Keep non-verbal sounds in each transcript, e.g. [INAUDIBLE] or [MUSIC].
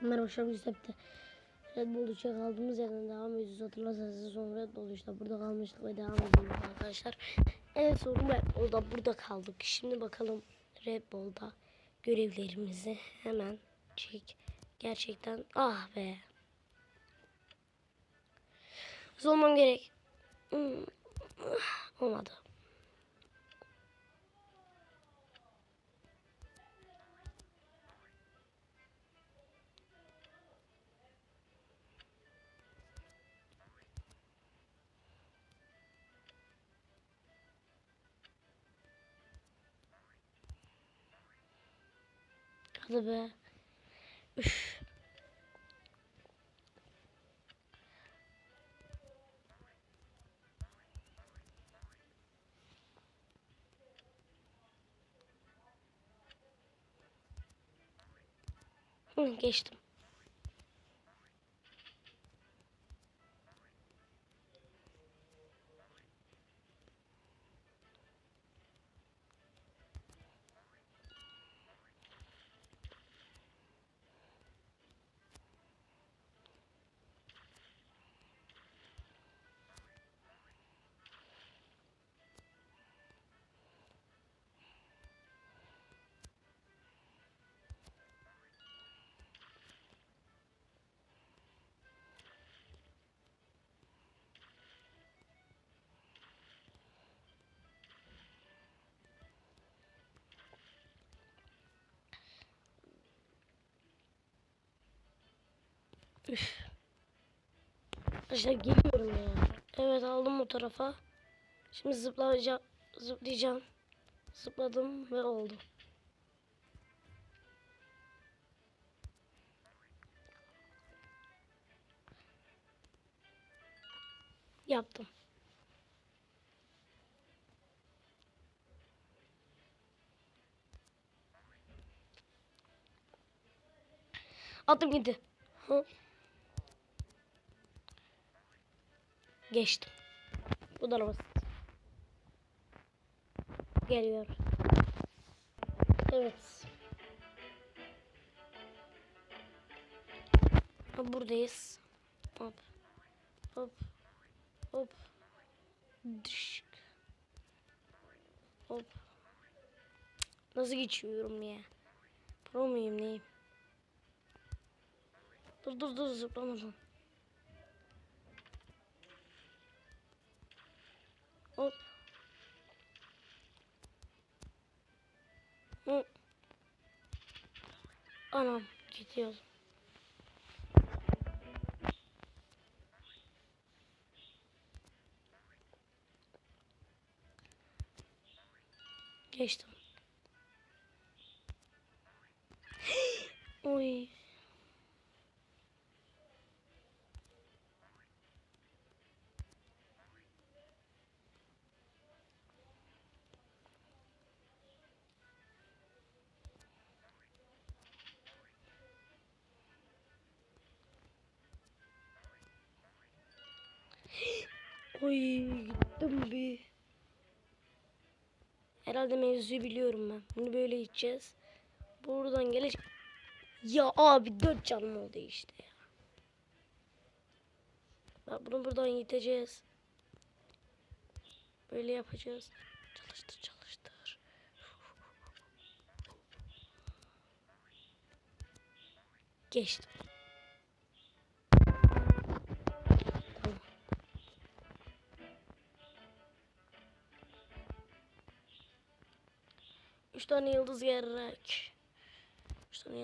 Merhaba akşam Yusuf'ta. Red Bull 3'e kaldığımız yerden devam ediyoruz. Hatırlarsanız son Red Bull işte burada kalmıştık ve devam ediyoruz arkadaşlar. En son Red Bull'da burada kaldık. Şimdi bakalım Red Bull'da görevlerimizi hemen çek. Gerçekten ah be. Hızlı gerek. Hmm, Olmadı. Hadi be. Üf. Geçtim. Üf. Geliyorum ya. Evet aldım bu tarafa. Şimdi zıplayacağım. Zıplayacağım. Zıpladım ve oldu. Yaptım. Attım gitti. Hop. Geçtim. Bu da basit. Geliyor. Evet. Buradayız. Hop. Hop. Hop. Düşük. Hop. Nasıl geçiyorum ya? Pro muyum neyim? Dur dur dur zıplamadan. Hop. Hı. Anam gidiyor. Geçtim. Oy gittim bir. Herhalde mevzuyu biliyorum ben. Bunu böyle içeceğiz. Buradan gelecek. Ya abi dört canım oldu işte ya. Bak bunu buradan yiteceğiz. Böyle yapacağız. Çalıştır çalıştır. Geçtim. Üç tane yıldız gerek. Üç tane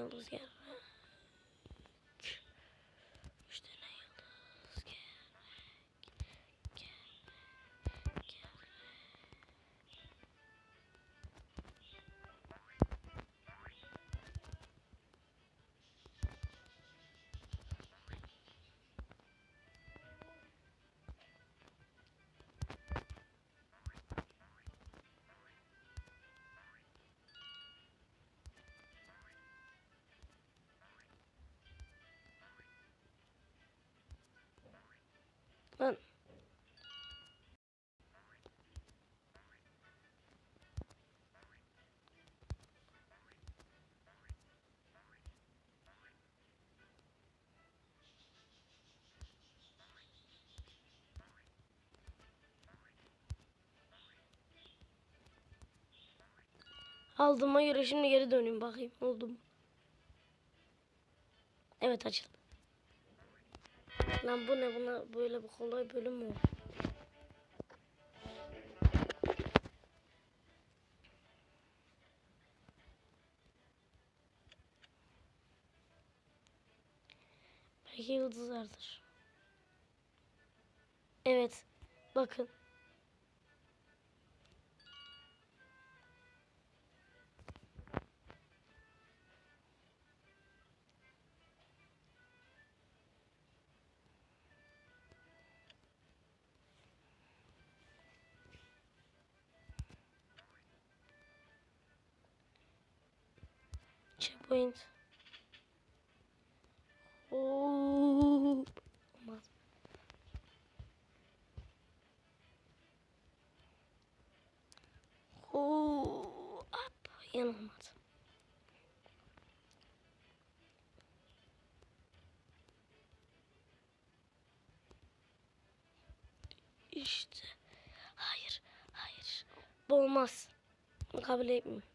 Aldığıma göre şimdi geri döneyim bakayım oldu mu? Evet açıldı. Lan bu ne buna böyle bir kolay bölüm mü? Belki yıldızlardır. Evet. Bakın. Checkpoint. Hop. Olmaz. Hop. Yanılmadı. İşte. Hayır. Hayır. Bu olmaz. Kabul etmiyorum.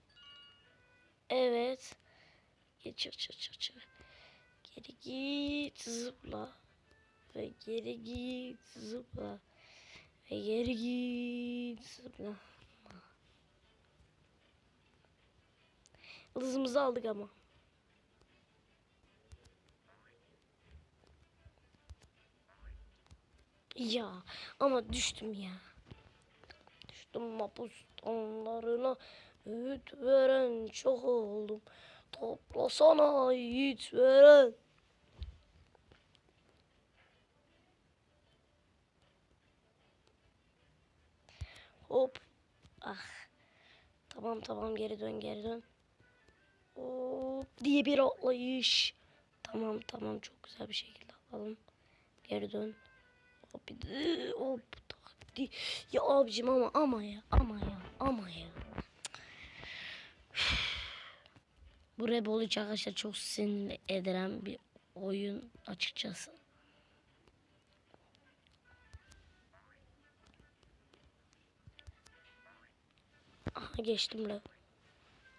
Evet. Geçir çır çır çır. Geri git zıpla. Ve geri git zıpla. Ve geri git zıpla. Yıldızımızı aldık ama. Ya ama düştüm ya. Düştüm mapus onlarına öğüt veren çok oldum. Toplasana yiğit veren. Hop. Ah. Tamam tamam geri dön geri dön. Hop diye bir atlayış. Tamam tamam çok güzel bir şekilde alalım. Geri dön. Hop hop. Ya abicim ama ama ya ama ya ama ya. Bu Rebol hiç arkadaşlar çok sinir eden bir oyun açıkçası. Aha geçtim bile.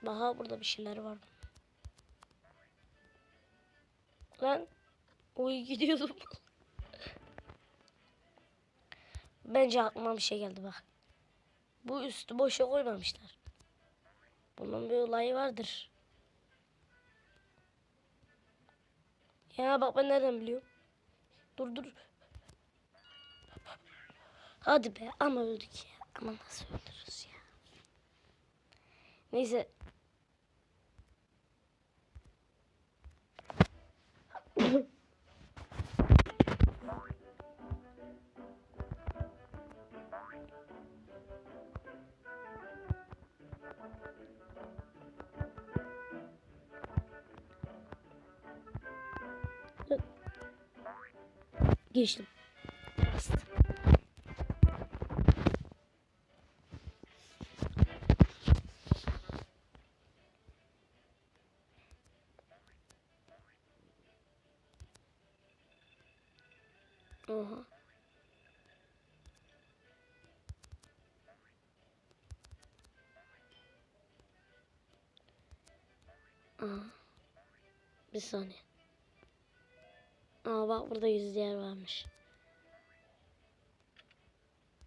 Daha burada bir şeyler var. Lan oy [LAUGHS] gidiyordum. Bence aklıma bir şey geldi bak. Bu üstü boşa koymamışlar. Bunun bir olayı vardır. Ya bak ben nereden biliyorum? Dur dur. Hadi be ama öldük ya. Ama nasıl öldürürüz ya? Neyse. Geçtim. Bastım. Oha. Aha. Bir saniye. Burada yüz yer varmış.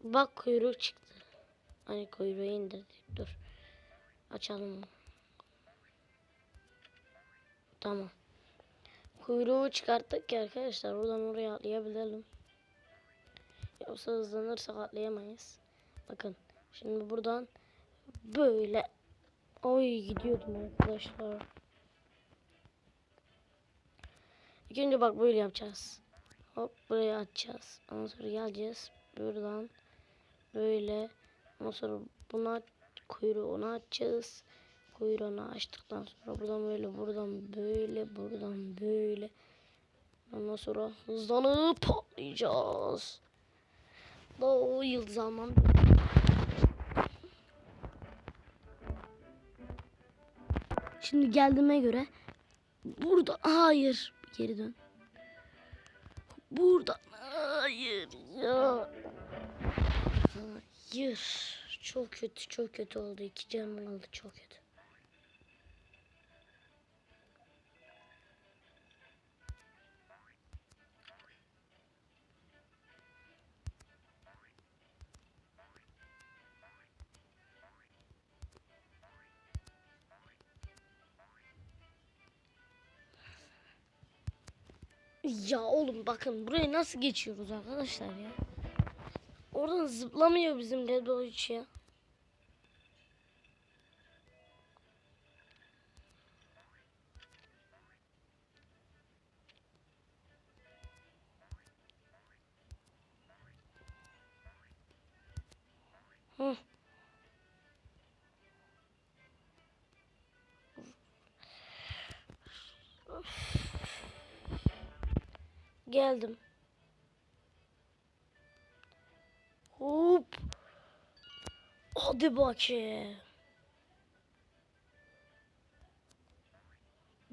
Bak kuyruk çıktı. Hani kuyruğu indirdik. Dur. Açalım. Tamam. Kuyruğu çıkarttık ya arkadaşlar. Oradan oraya atlayabilirim. Yoksa hızlanırsak atlayamayız. Bakın. Şimdi buradan böyle Oy gidiyordum arkadaşlar. İlk önce bak böyle yapacağız. Hop buraya atacağız. Ondan sonra geleceğiz. Buradan böyle. Ondan sonra buna kuyruğunu açacağız. Kuyruğunu açtıktan sonra buradan böyle, buradan böyle, buradan böyle. Ondan sonra hızlanıp patlayacağız. O yıldız almam. Şimdi geldiğime göre burada hayır geri dön. Burada hayır ya. Hayır. Çok kötü çok kötü oldu. İki canım aldı çok kötü. Ya oğlum bakın burayı nasıl geçiyoruz arkadaşlar ya. Oradan zıplamıyor bizim Red Bull ya. Geldim. Hop. Hadi bakayım.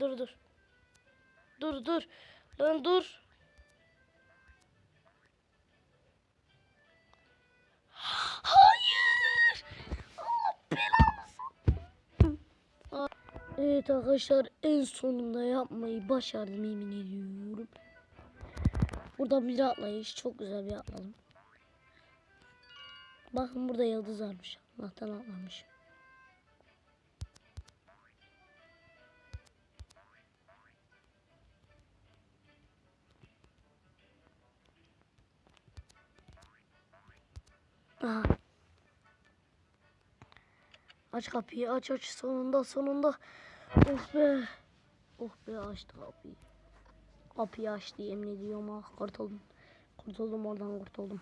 Dur dur. Dur dur. Lan dur. Hayır. Allah belanı Evet arkadaşlar en sonunda yapmayı başardım yemin ediyorum. Buradan bir atlayış. Çok güzel bir atladım. Bakın burada yıldız varmış. Allah'tan atlamış. Aha. Aç kapıyı aç aç sonunda sonunda. Oh be. Oh be açtı kapıyı. Kapıyı açtı yemin ediyorum ah kurtuldum. Kurtuldum oradan kurtuldum.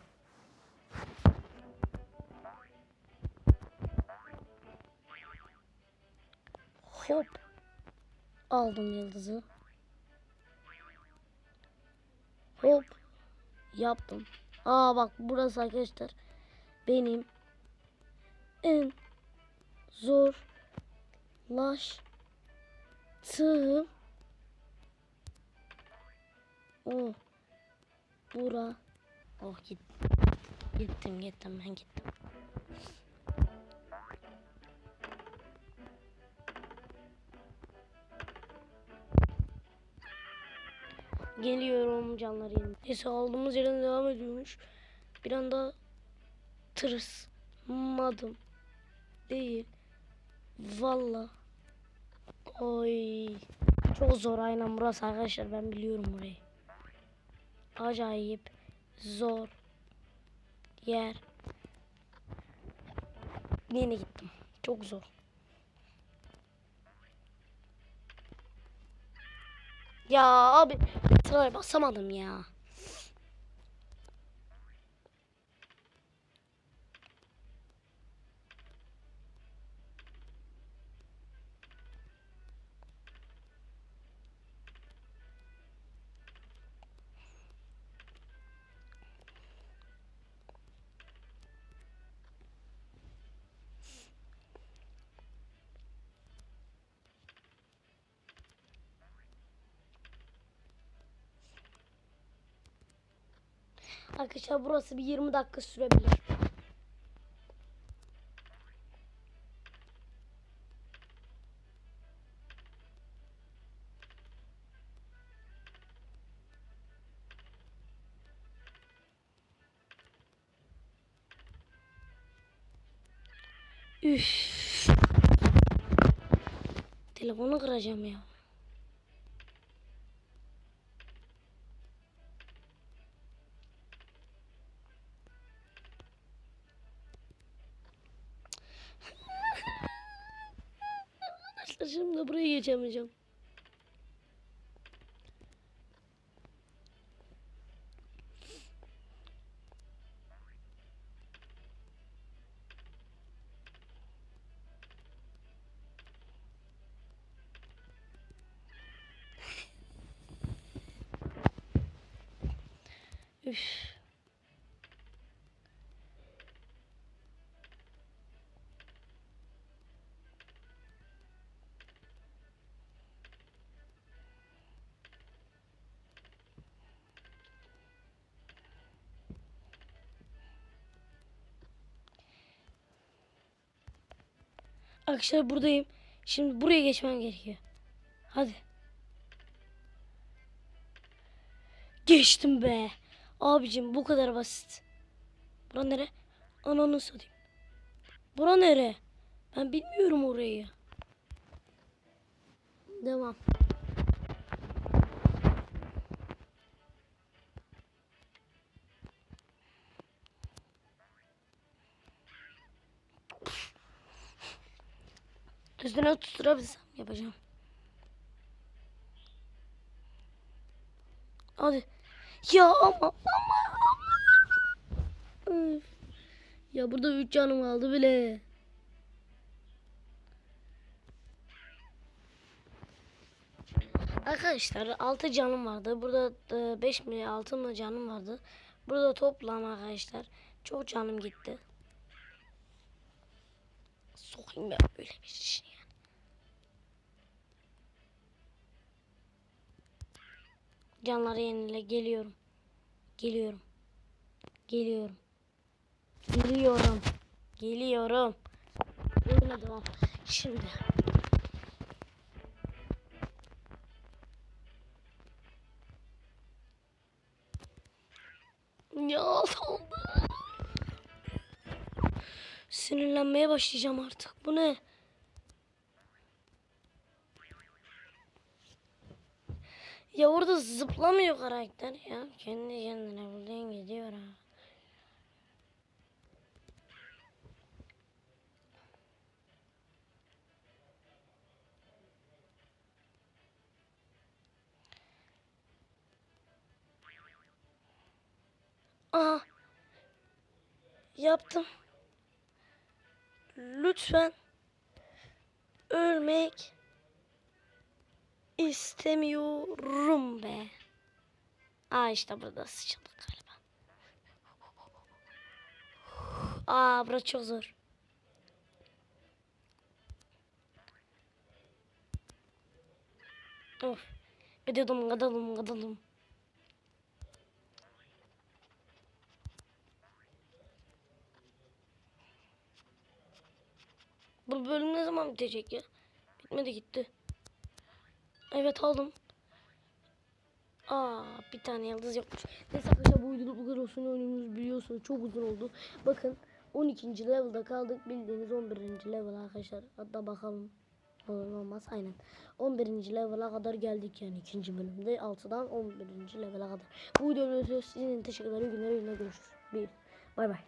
Hop. Aldım yıldızı. Hop. Yaptım. Aa bak burası arkadaşlar. Benim en zorlaştığım o. Bura. Oh git. Gittim gittim. Ben gittim. Geliyorum canlarım neyse aldığımız yerden devam ediyormuş. Bir anda tırsmadım değil. Valla. Oy. Çok zor. Aynen burası arkadaşlar. Ben biliyorum burayı acayip zor yer. Yeni gittim. Çok zor. Ya abi sıraya basamadım ya. Arkadaşlar burası bir 20 dakika sürebilir. Üf. Telefonu kıracağım ya. Şimdi buraya Arkadaşlar buradayım. Şimdi buraya geçmem gerekiyor. Hadi. Geçtim be. Abicim bu kadar basit. Bura nere? Ananı satayım. Bura nere? Ben bilmiyorum orayı. Devam. Üstüne tutturabilsem yapacağım. Hadi. Ya ama ama ama. Ya burada 3 canım kaldı bile. Arkadaşlar 6 canım vardı. Burada 5 mi 6 mı canım vardı. Burada toplam arkadaşlar çok canım gitti. Sokayım ben böyle bir şey Canları yenile geliyorum. Geliyorum. Geliyorum. Geliyorum. Geliyorum. Oyuna devam. Şimdi. Ya oldu. Sinirlenmeye başlayacağım artık. Bu ne? Ya orada zıplamıyor karakter ya. Kendi kendine buradan gidiyor ha. Aha. Yaptım. Lütfen ölmek istemiyorum be. Aa işte burada sıçıldık galiba. Aa burası çok zor. Of. Gıdıdım gıdıdım gıdıdım. Bu bölüm ne zaman bitecek ya? Bitmedi gitti. Evet aldım. Aa bir tane yıldız yokmuş. Neyse arkadaşlar bu videoda bu kadar olsun oyunumuz biliyorsunuz çok uzun oldu. Bakın 12. level'da kaldık bildiğiniz 11. level arkadaşlar. Hatta bakalım olur olmaz aynen. 11. level'a kadar geldik yani ikinci bölümde 6'dan 11. level'a kadar. Bu videoda sizin teşekkürler günler günler görüşürüz. Bir. Bay bay.